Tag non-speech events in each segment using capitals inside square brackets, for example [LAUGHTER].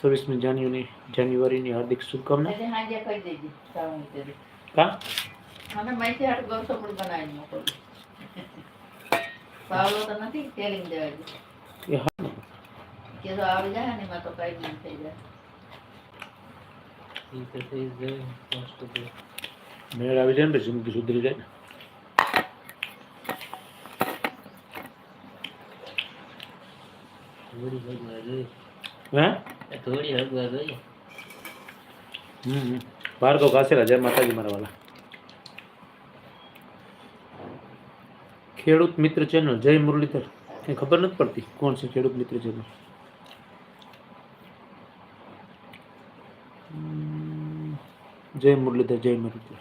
છવ્વીસમી જાન્યુની જાન્યુઆરીની હાર્દિક શુભકામના. કા? મને માહિતી હાટ ગૌસમણ બનાવીને મોકલું પાવલો તો નથી તેલિંગ દેવા દે હા. કે તો આવી જાય ને એમાં તો કઈ નહીં થઈ જાય. થઈ જાય most of the- મેળ આવી જાય ને જિંદગી સુધરી જાય ને. હે? થોડી હગવા જોઈએ. હમ ભાર્ગવ કાસેલા જય, માતાજી મારા વાલા. ખેડૂત મિત્ર ચેનલ જય મુરલીધર. કઈ ખબર નથી પડતી કોણ છે ખેડૂત મિત્ર ચેનલ જય મુરલીધર જય મુરલીધર.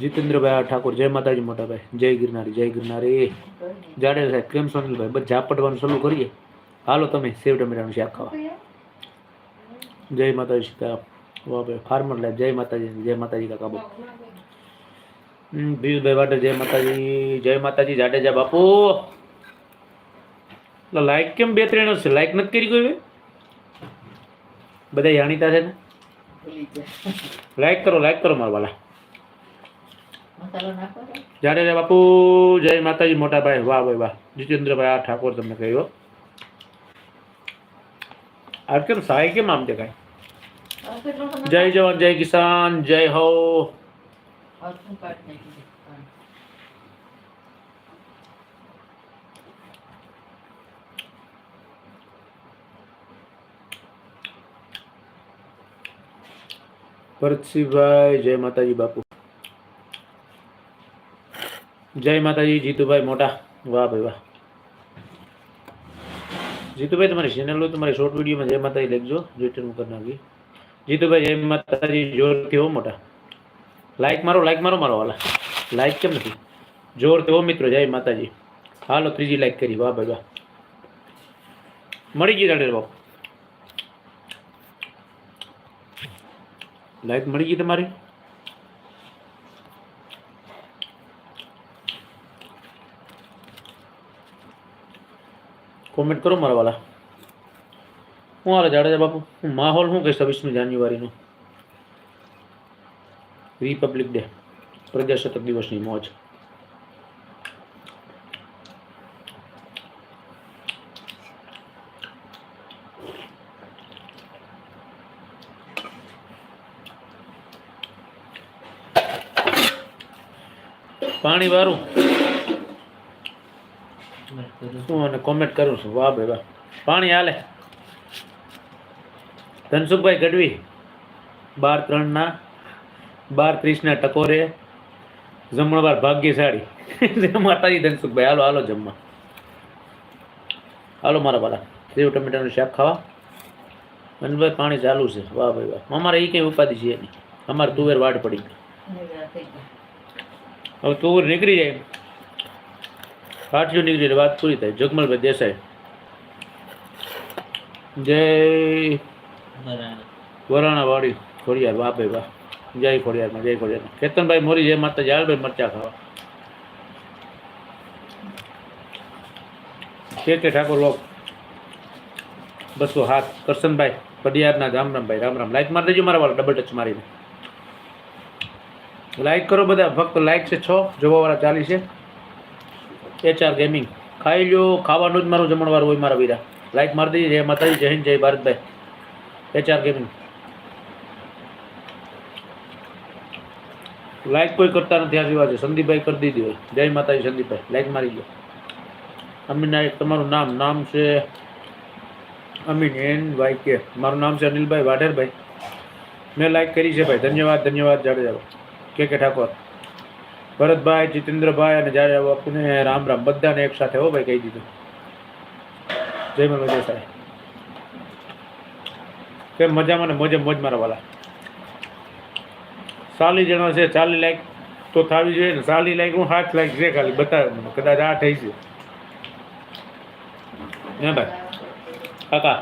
જીતેન્દ્રભાઈ ઠાકોર, જય માતાજી મોટાભાઈ. જય ગિરનારી જય ગિરનારી. જાડે સાહેબ, કેમ સોનલભાઈ? બધા ઝાપટવાનું શરૂ કરીએ. હાલો તમે સેવ ટમેટાનું શાક ખાવા. જય માતાજી સીતા ભાઈ ફાર્મર લાઈફ જય માતાજી જય માતાજી કાકા હમ, પિયુષભાઈ વાટે જય માતાજી જય માતાજી જાડેજા બાપુ. લાઈક કેમ બે ત્રણ છે? લાઈક નથી કરી કોઈ બધા જાણીતા છે ને? લાઈક કરો લાઈક કરો મારા વાલા. જાડેજા બાપુ જય માતાજી મોટા ભાઈ વાહ ભાઈ વાહ. જીતેન્દ્રભાઈ આ ઠાકોર તમને કહ્યું. આ કેમ સાય કેમ આમ દેખાય હવે કેટલો સમય જય જવાન જય કિસાન જય હો અડધું કાઢી નાખી દે. હા. ભરતસિંહભાઈ જય માતાજી બાપુ જય માતાજી જીતુભાઈ મોટા વાહ ભાઈ વાહ જીતુભાઈ, તમારી ચેનલ હોય, તમારી શોર્ટ વિડીયોમાં જય માતાજી લખજો રિટર્ન કરી નાખી જીતુભાઈ, જય માતાજી જોરથી હો મોટા. લાઈક મારો લાઈક મારો મારો વાલા. લાઈક કેમ નથી? જોરથી હો મિત્રો, જય માતાજી. હાલો, ત્રીજી લાઈક કરી. વાહ ભાઈ, વાહ. મળી ગઈ રાડે બાપુ. લાઈક મળી ગઈ તમારી? કોમેન્ટ કરો મારા વાલા. હું હાલે જાડેજા બાપુ. હું માહોલ શું કહીશ છવ્વીસમી જાન્યુઆરીનો? રિપબ્લિક ડે પ્રજાસત્તાક દિવસની મોજ. પાણી વાળું બસ કરું. હું અને કોમેન્ટ કરું છું. વાહ ભાઈ વાહ. પાણી હાલે. ધનસુખભાઈ ગઢવી બાર ત્રણના બાર ત્રીસના ટકોરે જમણવાર ભાગ્યશાળી. [LAUGHS] માતાજી ધનસુખભાઈ હાલો હાલો જમવા. હાલો મારા બાલા સેવ ટમેટાનું શાક ખાવા. મનભાઈ પાણી ચાલુ છે. વાહ ભાઈ વાહ. અમારે એ કંઈ ઉપાધિ છે નહીં. અમારે તુવેર વાડ પડી હવે તુવેર નીકળી જાય કાઠિયો નીકળી વાત પૂરી થાય. જગમલભાઈ દેસાઈ. જય વરાણા. વાળી ખોડિયાર વાહ ભાઈ વાહ. જય ખોડિયારમાં જય ખોડિયારમાં. કેતનભાઈ મોરી જય માતા જાળભાઈ મરચા ખાવા. કે કે ઠાકોર લોક બસો હાથ. કરશનભાઈ પડિયારના રામ રામભાઈ રામ રામ લાઈક મારી દેજો મારા વાળા ડબલ ટચ મારીને. લાઈક કરો બધા ફક્ત લાઈક છે છ. જોવાવાળા ચાલી છે. એચઆર ગેમિંગ ખાઈ લ્યો, ખાવાનું જ મારું જમણવાર હોય મારા વીરા. લાઈક મારી દીધી, જય માતાજી, જય હિન્દ, જય ભારતભાઈ. એચઆર ગેમિંગ લાઈક કોઈ કરતા નથી, આ છે સંદીપભાઈ કરી દીધી હોય. જય માતાજી, સંદીપભાઈ. લાઈક મારી ગયો અમીન નાયક તમારું નામ નામ છે અમીન એન વાય કે. મારું નામ છે અનિલભાઈ વાઢેરભાઈ. મેં લાઈક કરી છે ભાઈ. ધન્યવાદ ધન્યવાદ જાડેજા કે કે ઠાકોર. ભરતભાઈ, જીતેન્દ્રભાઈ અને જાડેજા બાપુને રામ રામ, બધાને એક સાથે હો ભાઈ કહી દીધું. જય મનોજ દેસાઈ કેમ મજામાં ને મોજે મોજ મારા વાલા? ચાલી જણા છે, ચાલી લાઈક તો થવી જોઈએ ને, ચાલી લાઈક હું હાથ લાઈક છે ખાલી, બતાવે મને. કદાચ આ થઈ છે ને ભાઈ, કાકા.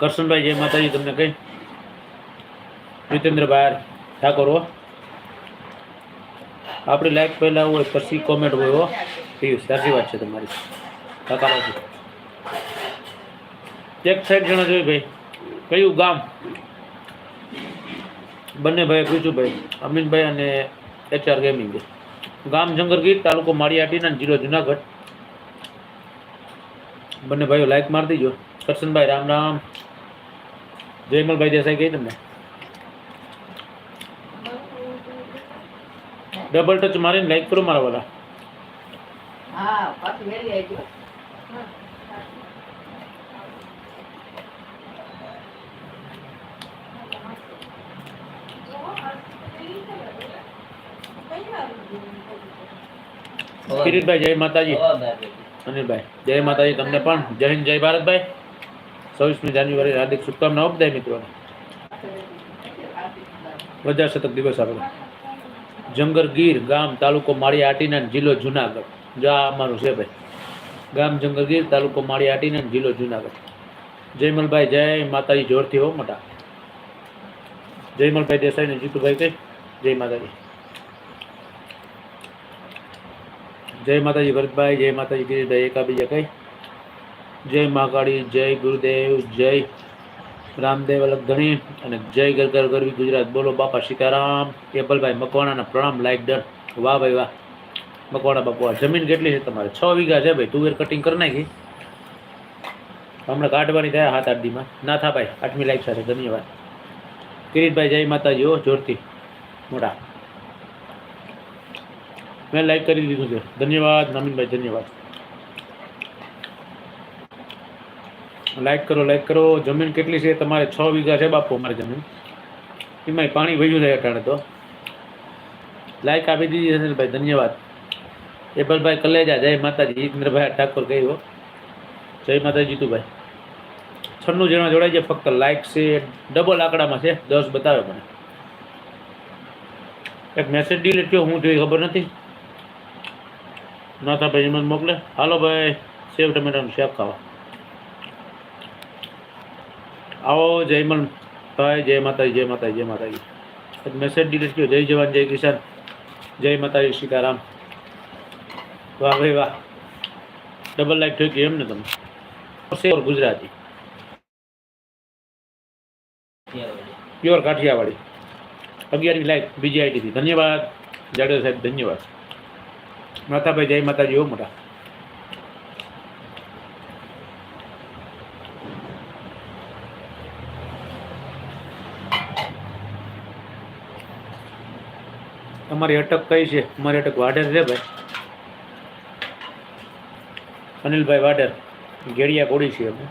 કરશનભાઈ, જય માતાજી, તમને કઈ? જીતેન્દ્રભાઈ ઠાકોર, હો. આપણી લાઈક પહેલાં હોય, પછી કોમેન્ટ હોય, હો. પિયુષ સાચી વાત છે તમારી. કાકા એક સાઈડ જણા જોઈએ ભાઈ. કયું ગામ? બંને ભાઈ પૂછ્યું ભાઈ, અમીનભાઈ અને એચઆર ગેમિંગ ગામ જંગરગીર, તાલુકો માળિયાટીના જિલ્લો જુનાગઢ. બંને ભાઈઓ લાઈક મારી દીજો. કરશનભાઈ રામ રામ. જયમલભાઈ દેસાઈ કહી તમને. ડબલ ટચ મારીને લાઈક કરો મારા વાલા. કિરીટભાઈ જય માતાજી. અનિલભાઈ જય માતાજી તમને પણ. જય હિન્દ જય ભારતભાઈ. છવ્વીસમી જાન્યુઆરી હાર્દિક શુભકામનાઓ બધાય મિત્રોને પ્રજાસત્તાક દિવસ આપણે જંગર ગીર ગામ તાલુકો માળી આટીના જિલ્લો જુનાગઢ. જો આ અમારું છે ભાઈ. ગામ જંગરગીર તાલુકો માળી આટીના જિલ્લો જુનાગઢ. જયમલભાઈ, જય માતાજી. જોરથી હો મોટા. જયમલભાઈ દેસાઈ જીતુભાઈ કઈ જય માતાજી. જય માતાજી ભરતભાઈ, જય માતાજી ગિરીશભાઈ, એકાબીજા કઈ જય મહાકાળી જય ગુરુદેવ, જય રામદેવ અલગ ધણી અને જય ગરગર ગરવી ગુજરાત. બોલો બાપા સીતારામ. એપલભાઈ મકવાણાના પ્રણામ લાઈક ડન વાહ ભાઈ વાહ. મકવાણા બાપુ જમીન કેટલી છે તમારે? છ વીઘા છે ભાઈ. તુવેર કટિંગ કરી નાખી. હમણાં કાઢવાની થયા હાથ આઠ દીમાં. ના થા ભાઈ. આઠમી લાઈફ સાથે. ધન્યવાદ. કિરીટભાઈ, જય માતાજી. હો, જોરથી. મોટા. મેં લાઈક કરી દીધું છે. ધન્યવાદ. નમીનભાઈ, ધન્યવાદ. લાઈક કરો લાઈક કરો. જમીન કેટલી છે? તમારે છ વીઘા છે બાપુ અમારી જમીન. એમાંય પાણી વહ્યું છે અટાણે તો. લાઈક આપી દીધી છે ભાઈ, ધન્યવાદ. એબલભાઈ કલેજા, જય માતાજી. ઇન્દ્રભાઈ ઠાકોર કહ્યું જય માતાજી જીતુભાઈ છન્નું જણા જોડાઈ છે ફક્ત લાઈક છે. ડબલ આંકડામાં છે. દસ બતાવે મને. એક મેસેજ ડિલીટ થયો, હું જોઈ ખબર નથી. નાથા ભાઈ મને મોકલે. હાલો ભાઈ, સેવ ટમેટાનું શાક ખાવા. આવો જયમન ભાઈ, જય માતાજી જય માતાજી જય માતાજી. મેસેજ ડિલીટ કર્યો, જય જવાન, જય કિસાન, જય માતાજી, સીતારામ. વાહ, ભાઈ, વાહ. ડબલ લાઈક થઈ ગયું એમ ને તમે? ગુજરાતી. પ્યોર કાઠિયાવાડી. અગિયારમી લાઈક બીજી આઈટીથી ધન્યવાદ. જાડેજા સાહેબ, ધન્યવાદ. માતાભાઈ, જય માતાજી, હો, મોટા. તમારી અટક કઈ છે? અમારી અટક વાડર છે ભાઈ. અનિલભાઈ વાડર ગેડિયા કોડી છે અમે.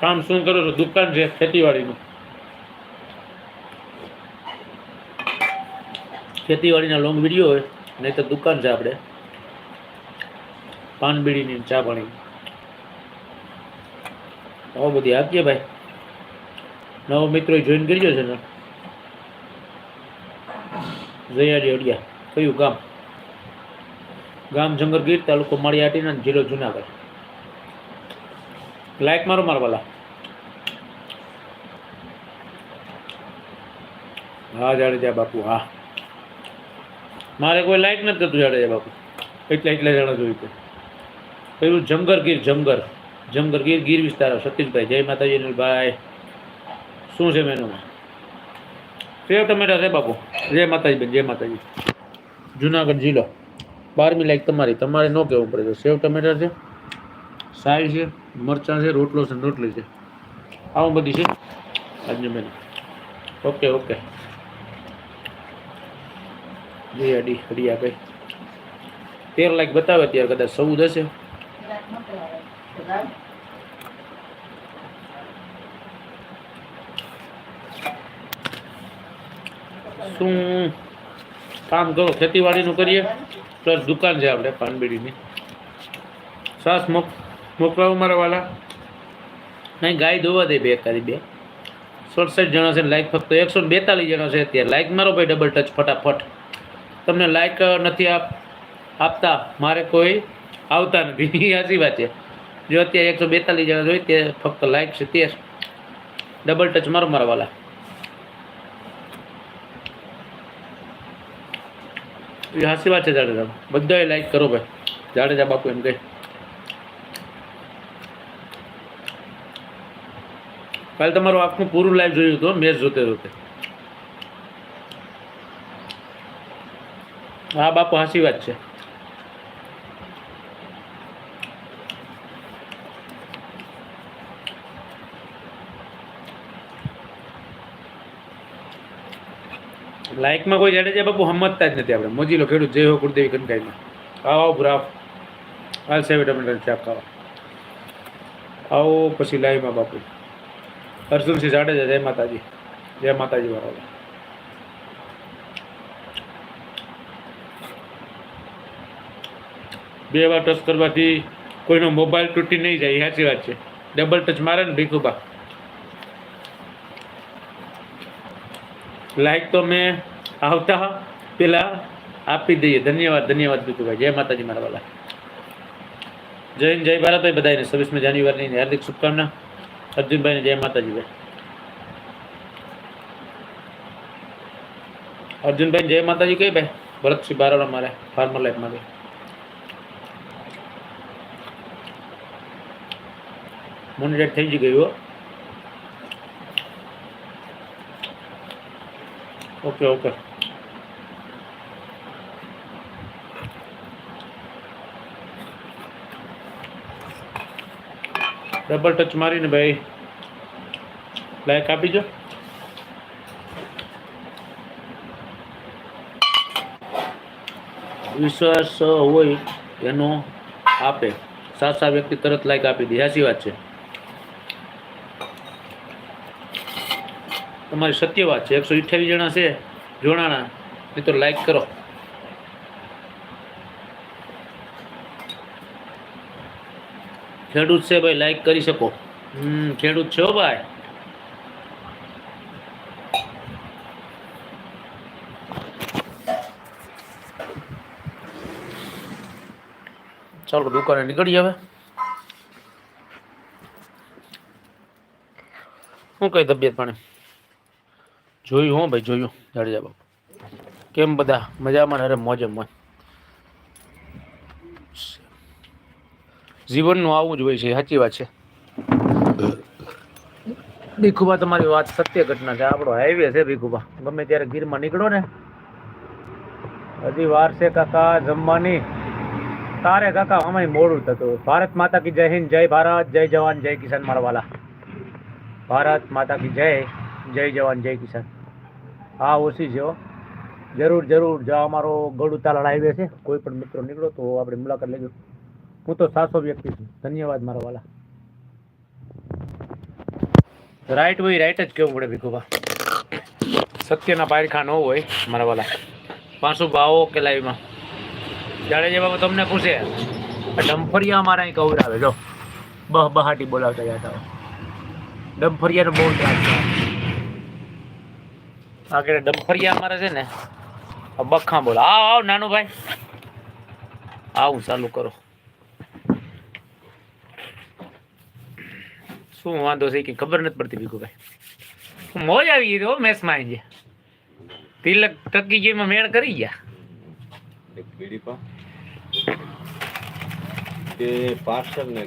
કામ શું કરો છો? દુકાન છે, ખેતીવાડીનું. ખેતીવાડીના લોંગ વીડિયો હોય નહીં તો દુકાન છે આપણે. પાન બીડીની ચા પાણી. આવો બધી આપીએ ભાઈ. નવો મિત્રો જોઈન કરજો છે ને? જયાડી અડિયા. કયું ગામ? ગામ જંગરગીર તાલુકો માળિયાટીના જિલ્લો જુનાગઢ. લાઈક મારો મારવાલા હા જાડેજા બાપુ, હા. મારે કોઈ લાઈક નથી કરતું જાડેજા બાપુ. એટલા એટલા જણા જોયું છે પેલું જંગર ગીર, જંગર. જંગર ગીર ગીર વિસ્તાર, સતીશભાઈ. જય માતાજી, અનિલભાઈ. શું છે મેનુમાં સેવ ટમેટા છે બાપુ. જય માતાજી બેન, જય માતાજી. જુનાગઢ જિલ્લો. બારમી લાઈક તમારી. તમારે ન કહેવું પડે સેવ ટમેટા છે સાઈ છે, મરચાં છે, રોટલો છે, રોટલી છે. આવું બધી છે આજનું મેનુ ઓકે ઓકે. જી અડી કઈ તેર લાખ બતાવે ત્યારે કદાચ ચૌદ હશે કદાચ મોકલાવે. કદાચ શું કામ કરો, ખેતીવાડીનું કરીએ? પ્લસ દુકાન છે આપણે, પાનબીડીની. સાસ મોક, મોકલાવો મારા વાલા. નહીં, ગાય દોવા દે બે કરી બે. સડસઠ જણા છે લાઈક ફક્ત એકસો બેતાલીસ જણા છે અત્યારે. લાઈક મારો ભાઈ ડબલ ટચ ફટાફટ. તમને લાઈક નથી આપ, આપતા. મારે કોઈ આવતા નથી. [LAUGHS] સાચી વાત છે. જો અત્યારે એકસો બેતાલીસ જણા જોઈએ, તે ફક્ત લાઈક છે, તે ડબલ ટચ મારો મારા વાલા. એ હાસી વાત છે જાડેજા. બધાએ લાઈક કરો ભાઈ. જાડેજા બાપુ એમ કહે. કાલે તમારું આખું પૂરું લાઈવ જોયું હતું મેચ જોતે જોતે. હા, બાપુ હાસી વાત છે. લાઈકમાં કોઈ જાડેજા બાપુ સમજતા જ નથી આપણે. મોજીલો ખેડૂત જય હો કુળદેવી કનકાઈમાં આવો ભ્રાફ હાલ સેવ ટમેટર ચાપ ખાવા આવો પછી લાઈવમાં બાપુ. હર્ષુલસિંહ જાડેજા, જય માતાજી. જય માતાજી વાળા. બે વાર ટચ કરવાથી કોઈનો મોબાઈલ તૂટી નહીં જાય સાચી વાત છે. ડબલ ટચ મારે ને ભીખુબા. લાઈક તો મેં આવતા પેલા આપી દઈએ. ધન્યવાદ ધન્યવાદ ભીખુભાઈ જય માતાજી મારા વાલા. જય જય ભારત ભાઈ બધાને છવ્વીસમી જાન્યુઆરીની હાર્દિક શુભકામના. અર્જુનભાઈને જય માતાજી ભાઈ. અર્જુનભાઈ જય માતાજી કઈ ભાઈ. ભરતસિંહ બારોડા મારે ફાર્મર લાઈફમાં ભાઈ મોનિટેટ થઈ જ ગયું ઓકે ઓકે ડબલ ટચ મારીને ભાઈ લાઈક આપી દો. વિશ્વાસ હોય એનો આપે. સાચા વ્યક્તિ તરત લાઈક આપી દે. સાચી વાત છે. તમારી સત્ય વાત છે. એકસો અઠ્યાવીસ જણા છે. જોડાણા. મિત્રો લાઈક કરો. ખેડૂત છે ભાઈ લાઈક કરી શકો. હમ, ખેડૂત છો ભાઈ? ચાલો, દુકાને નીકળી હવે. શું કઈ તબિયત પાણી? જોયું હો ભાઈ, જોયું. જાડેજા બાપુ. કેમ બધા? મજામાં અરે, મોજે મોજ. જીવનનું આવું જ હોય છે સાચી વાત છે. ભીખુભા, તમારી વાત સત્ય ઘટના છે. આપણો હાઈવે છે ભીખુબા ગમે ત્યારે ગીરમાં નીકળો ને, હજી વાર છે કાકા જમવાની. તારે કાકા અમારી મોડું થતું ભારત માતા કી જય હિન્દ, જય ભારત, જય જવાન, જય કિસાન મારા વાલા. ભારત માતા કી જય જય જવાન, જય કિસાન. હા, ઓછી છે હો. જરૂર જરૂર. જો અમારો ગળુતાલ હાઈવે છે, કોઈ પણ મિત્રો નીકળો તો આપણે મુલાકાત લેજો. હું તો સાસો વ્યક્તિ છું. ધન્યવાદ મારા વાલા. રાઈટ હોય રાઈટ જ કેવું પડે ભીખુભા? સત્યના પારખા ન હોય, મારા વાલા. પાછું ભાવો કે લાઈવમાં જાડેજા બાબા તમને પૂછે, આ ડમફરિયા અમારા અહીં કવરાવે, જો. બહ બહાટી બોલાવતા જતા ડમફરિયાનો બહુ છે. આગળ ડમફરિયા અમારે છે ને બખા બોલા. આવ આવ નાનું ભાઈ આવું ચાલુ કરો. શું વાંધો છે કે ખબર નથી પડતી ભીખુભાઈ. મોજ આવી ગઈ હો મેસમાં આવી ગયા તિલક ટકી ગઈમાં મેળ કરી ગયા. બીડી પાર્સલ ને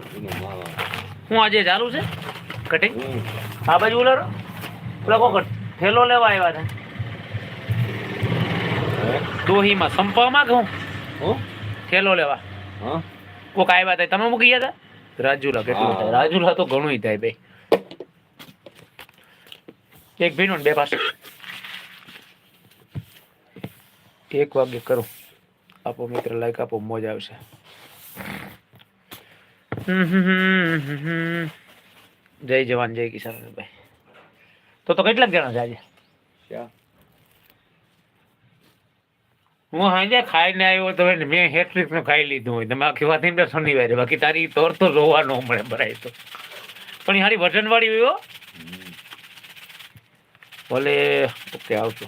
હું આજે ચાલુ છે? કટિંગ? આ બાજુ ઉલારો? પેલા કોક થેલો લેવા આવ્યા હતા. દોહીમાં સંપામાં કે હું? હો? થેલો લેવા. હા. કોક આવ્યા હતા. તમે મૂકી ગયા હતા? રાજુલા કેટલું થાય? રાજુલા તો ઘણું થાય ભાઈ. એક ભીનો બે પાસે એક વાગે કરું. આપો મિત્ર લાઈક આપો મોજ આવશે. જય જવાન જય કિસાન ભાઈ. તો તો કેટલાક જણા છે આજે? હું સાંજે ખાઈને આવ્યો તો મેં હેટ્રિકનું ખાઈ લીધું હોય. તમે આખી વાત એમ શનિવારે. બાકી તારી તોર તો જોવા ન મળે ભરાય તો. પણ હારી વજનવાળી હોય ભલે, ઓકે, આવજો.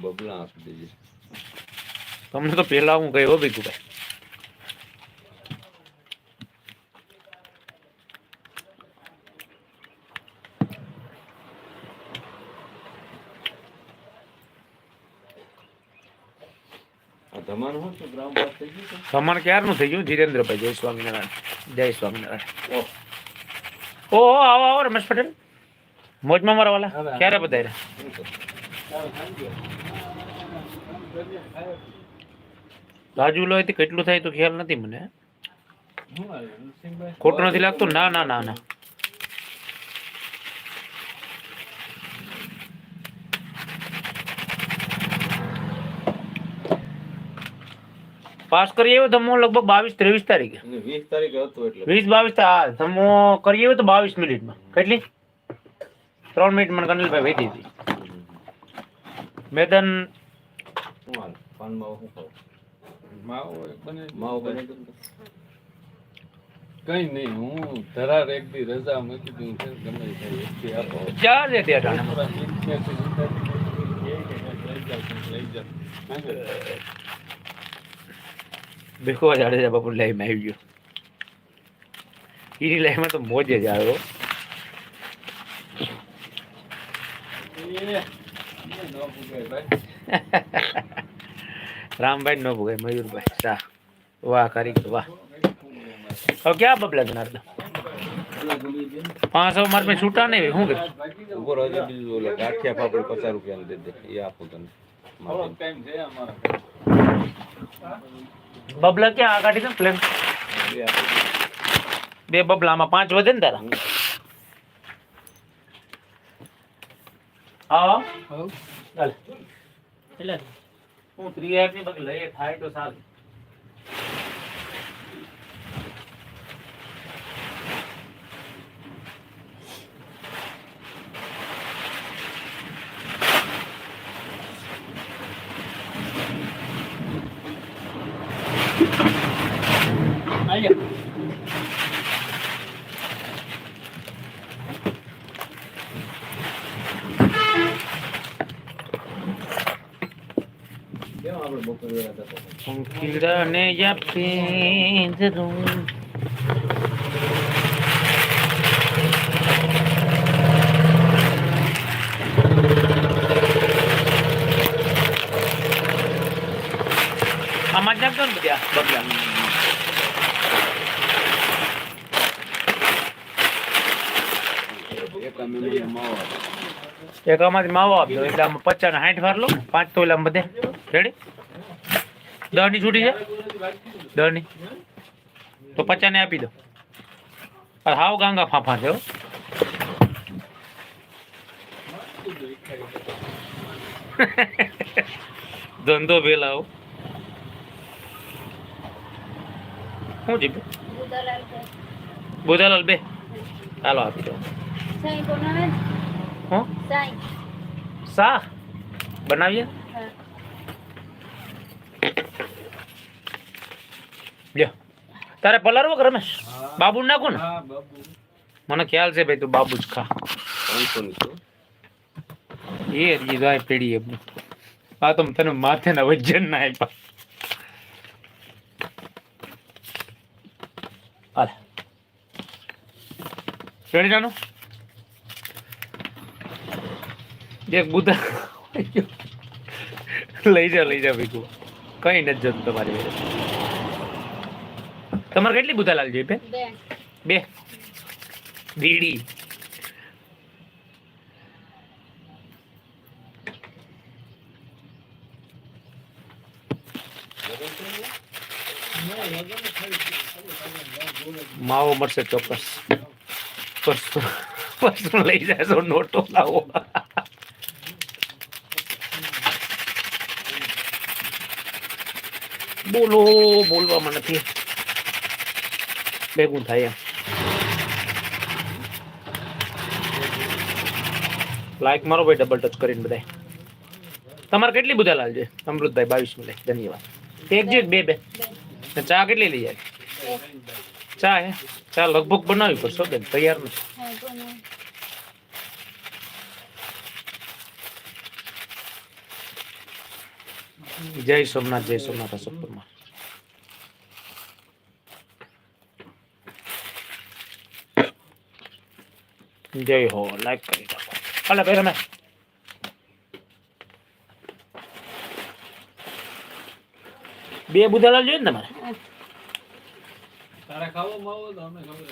બબલા આપી દેજે. તમને તો પહેલા હું ગયો ભીખુભાઈ થઈ ગયું છે? ખમણ ક્યારનું થઈ ગયું? જીરેન્દ્રભાઈ જય સ્વામિનારાયણ. જય સ્વામિનારાયણ. ઓહ, ઓહો આવો આવો રમેશ પટેલ. મોજમાં મારા વાલા. ક્યારે બધાય રાજુ લોહીથી કેટલું થાય તો ખ્યાલ નથી મને. ખોટું નથી લાગતું? ના ના ના ના. પાસ કરી આવ્યો ધમો લગભગ બાવીસ ત્રેવીસ તારીખે. વીસ તારીખે હતું એટલે. વીસ બાવીસ હા ધમો કરી આવ્યો તો બાવીસ મિનિટમાં. કેટલી? ત્રણ મિનિટ મને કનિલભાઈ વહી દીધી મેદન પાનમાં શું ખાવ માવો બને માવો બને કઈ નહીં હું ધરાર એક દી રજા મૂકી દઉં છે ગમે તે આપો. ચાર છે ત્યાં ટાણે. થોડા સિત્તેરથી સિત્તેરથી કે કે લઈ જાઓ કંઈક લઈ જાઓ ના કે ભેખો જાડેજા બાપુ લાઈમાં આવી ગયો. એની લાઈમાં તો મોજે જ આવ્યો [LAUGHS] રામભાઈ નો ભોગાય મયુરભાઈ. શાહ વાહ કરી વાહ. હવે ક્યાં બબલા જનાર્દન પાંચસો માર મેં છૂટા નહીં શું કરું ઊભો રહેજો બીજું ઓલે ગાંઠિયા પાપડ પચાસ રૂપિયા દે દે. એ આપું તને. થોડોક માપીને. ટાઈમ છે અમારા બબલા ક્યાં આ કાઢી દે પ્લેન? બે આપું. બે બબલા આમાં પાંચ વધે ને તારા? હા? ચાલ કેટલા હું ત્રી હજારની બદલે લઈએ થાય તો સારું કેમ યા પિંજરું આમાં જ નાખતો ને બધા બગલા એક અમે માવો આપો. એક આમાંથી માવો આપજો એટલે આમાં પચાસ સાઠ વાર લો પાંચ તો બધે રેડી દસની છૂટી છે? દસની તો પચાસ ને આપી દો. અરે હાવ ગાંગા ફાફા છે હો. [LAUGHS] ધંધો પેલા શું જીપે ઉદલાલ છે. બોધાલાલ બે. ચાલો આપી દો. સાંઈ બનાવે ને? હું? સાંઈ. શાહ. બનાવીએ? લ્યો. તારે પલારવો કે રમેશ? બાબુ નાખું ને? મને ખ્યાલ છે ભાઈ તું બાબુ જ ખા. એ હજી જાય પેઢી એ આ તો તને માથે ના વજન ના આપ્યા હાલ. રેડી જાનું એક બુધા લઈ જા લઈ જા ભીખું. કઈ નથી જતું તમારી તમારે કેટલી બુધા જોઈએ બે. બે. બીડી માવો મળશે ચોક્કસ. પરસું લઈ જશો નોટો લાવો. બોલો બોલવામાં નથી. ભેગું થાય એમ લાઈક મારો ભાઈ ડબલ ટચ કરીને બધાય. તમારે કેટલી બધા લાલ છે? અમૃતભાઈ બાવીસ મિનિટ ધન્યવાદ. એક છે બે બે? ચા કેટલી લઈ જાય ચા હે? ચા લગભગ બનાવવી પડશે બેન તૈયાર નથી જય સોમનાથ જય સોમનાથ અશોકપુરમાં જય હો લાઈક કરી નાખો. હાલે ભાઈ રમે. બે બુધાલાલ જોઈએ ને તમારે?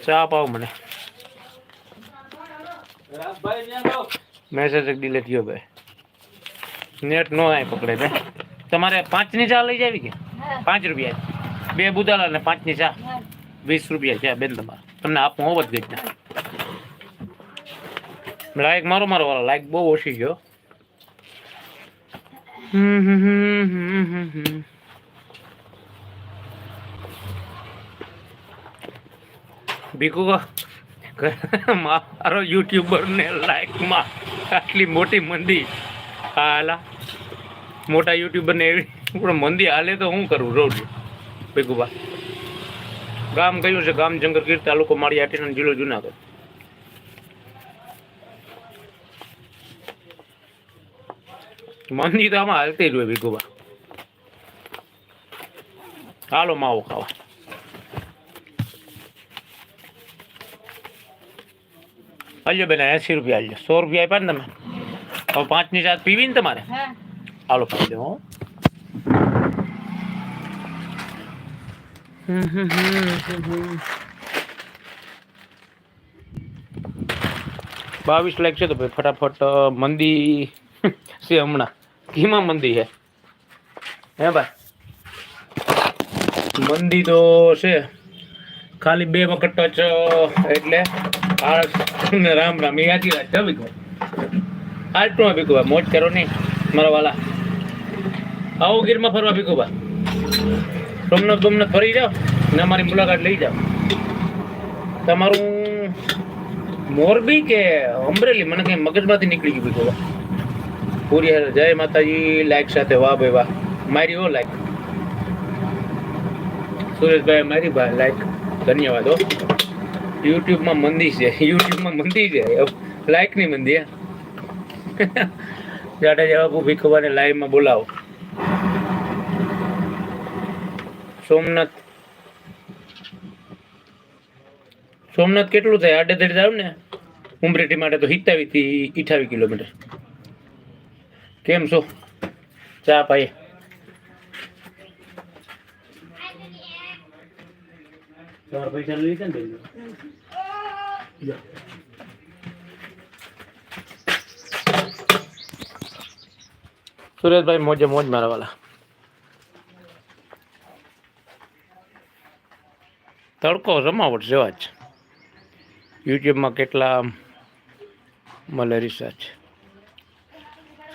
ચા પાવ મને. મેસેજ ડિલીટ થયો ભાઈ. નેટ નો આય પકડે બે તમારે પાંચની ચા લઈ જાવી કે? પાંચ રૂપિયા. બે બુદાલા ને પાંચની ચા. વીસ રૂપિયા છે બેન તમારે. તમને આપું હોવત ગઈ ના લાઈક મારો મારો વાળો લાઈક બહુ ઓછી ગયો. ભીખુ મારો યુટ્યુબર ને લાઈકમાં આટલી મોટી મંદી. હાલા. મોટા યુટ્યુબર ને એવી પણ મંદી હાલે તો હું કરું રોજ? ભીખુભા. ગામ કયું છે? ગામ જંગલગીર તાલુકો માળી આટીનો જિલ્લો જુનાગઢ. મંદી તો આમાં હાલતી જ હોય ભીખુબા હાલો માવો ખાવા. હાલ્યો બેન એસી રૂપિયા હાલ્યો સો રૂપિયા આપ્યા ને તમે? હવે પાંચની ચાર પીવી ને તમારે હાલો પાડી દો હો. બાવીસ લાખ છે તો ભાઈ ફટાફટ મંદી છે હમણાં. કીમાં મંદી છે. હે ભાઈ? મંદી તો છે. ખાલી બે વખત જ એટલે ને રામ રામ, એ આજી વાત છે ભીખો આટલું ભીખુભા મોજ કરો નહીં, મારા વાલા. આવો ગીરમાં ફરવા ભીખુભા તમને તમને ફરી જાઓ ને અમારી મુલાકાત લઈ જાઓ. તમારું મોરબી કે અમરેલી? મને કઈ મગજમાંથી નીકળી ગયું ભીખુભા પૂરી હારે જય માતાજી લાઈક સાથે વાહ ભાઈ વાહ. મારી હો લાઈક સુરેશભાઈ, મારી ભાઈ લાઈક ધન્યવાદ હો. યુટ્યુબમાં મંદી છે. યુટ્યુબમાં મંદી છે. લાઈકની મંદી [LAUGHS] જવાબ જાડેજા બાપુ ભીખવાને લાઈવમાં બોલાવો. સોમનાથ. સોમનાથ કેટલું થાય? આડે જાવ ને? ઉમરેટી માટે તો સિત્તાવીસથી અઠાવીસ કિલોમીટર. કેમ છો? ચા પૈસા લઈ છે ને સુરેશભાઈ મોજે મોજ મારા વાલા તડકો રમાવટ જેવા જ. યુટ્યુબમાં કેટલા મળે રિસર્ચ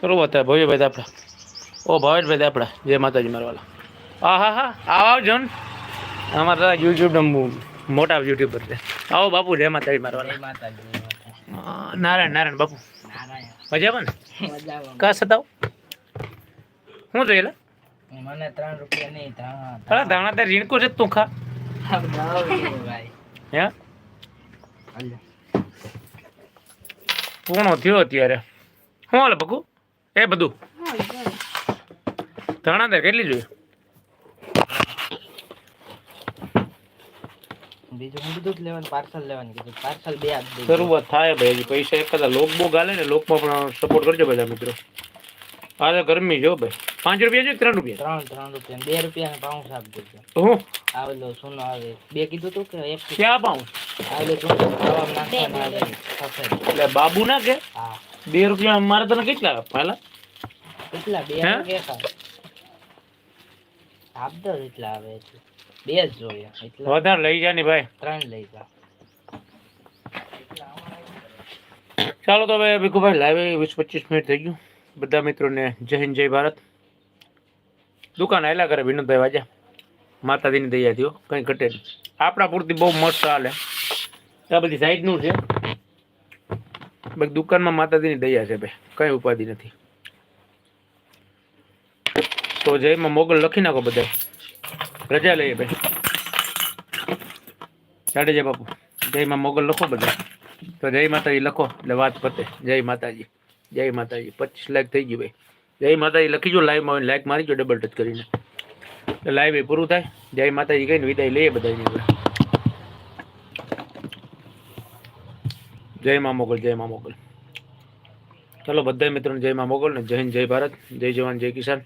શરૂઆત થાય ભવ્યભાઈ આપણા. ઓ ભાવેશભાઈ આપણા જય માતાજી મારવાલા. હા હા હા આવો આવજો ને અમારા યુટ્યુબ મોટા યુટ્યુબર છે. આવો બાપુ જય માતાજી મારા વાલા માતાજી હા, નારાયણ નારાયણ બાપુ. મજામાં ને? કા સતાવ? શું જોઈએ મને ત્રણ રૂપિયા નહીં અલા દાણા તાર રીણકો છે તું ખા. હે? પૂર્ણો થયો અત્યારે? શું હાલે બકુ એ બધું. ધાણા તાર કેટલી જોઈએ? બીજું હું બધું જ લેવાનું પાર્સલ લેવાનું કીધું. પાર્સલ બે આપી શરૂઆત થાય ભાઈ હજી પૈસા એક કદાચ લોક બહુ ગાલે ને લોકમાં પણ સપોર્ટ કરજો બધા મિત્રો. તો ગરમી જો ભાઈ. પાંચ રૂપિયા છે ત્રણ રૂપિયા? ત્રણ ત્રણ રૂપિયા બે રૂપિયા પાઉન્સ આપી દેજો હું? આવેલો સોનો આવે. બે કીધું તું કે એક ક્યાં પાઉં આવેલો સોનો ખાવામાં નાખવાનું આવે. એટલે બાબુ ના કે? હા. બે રૂપિયા મારે તને કેટલા આપવાલા કેટલા? બે હે? આવે કે એક આવે આપ દો એટલા. આવે છે બે જ જોઈએ. એટલા વધારે લઈ જા ને ભાઈ. ત્રણ લઈ જા. ચાલો તો હવે ભીખુભાઈ લાઈવ વીસ પચીસ મિનિટ થઈ ગયું. બધા મિત્રોને જય હિન્દ જય ભારત. દુકાન આયલા કરે વિનોદભાઈ વાજા. માતાજીની દયા થયો કંઈ ઘટે આપણા પૂરતી બહુ મસ્ત ચાલે આ બધી સાઈડનું છે. બાકી દુકાનમાં માતાજીની દયા છે ભાઈ. કંઈ ઉપાધિ નથી. તો જયમાં મોગલ લખી નાખો બધા રજા લઈએ ભાઈ. જાડેજા બાપુ. જયમાં મોગલ લખો બધા તો જય માતાજી લખો, એટલે વાત પતે. જય માતાજી. જય માતાજી. પચીસ લાખ થઈ ગયું ભાઈ. જય માતાજી લખી જો લાઈવમાં આવીને લાઈક મારી જો ડબલ ટચ કરીને. એટલે લાઈવ એ પૂરું થાય. જય માતાજી કહીને વિદાય લઈએ બધાની જય મા મોગલ, જય મા મોગલ. ચલો બધા મિત્રોને જય મા મોગલ ને જય હિન્દ, જય ભારત, જય જવાન, જય કિસાન.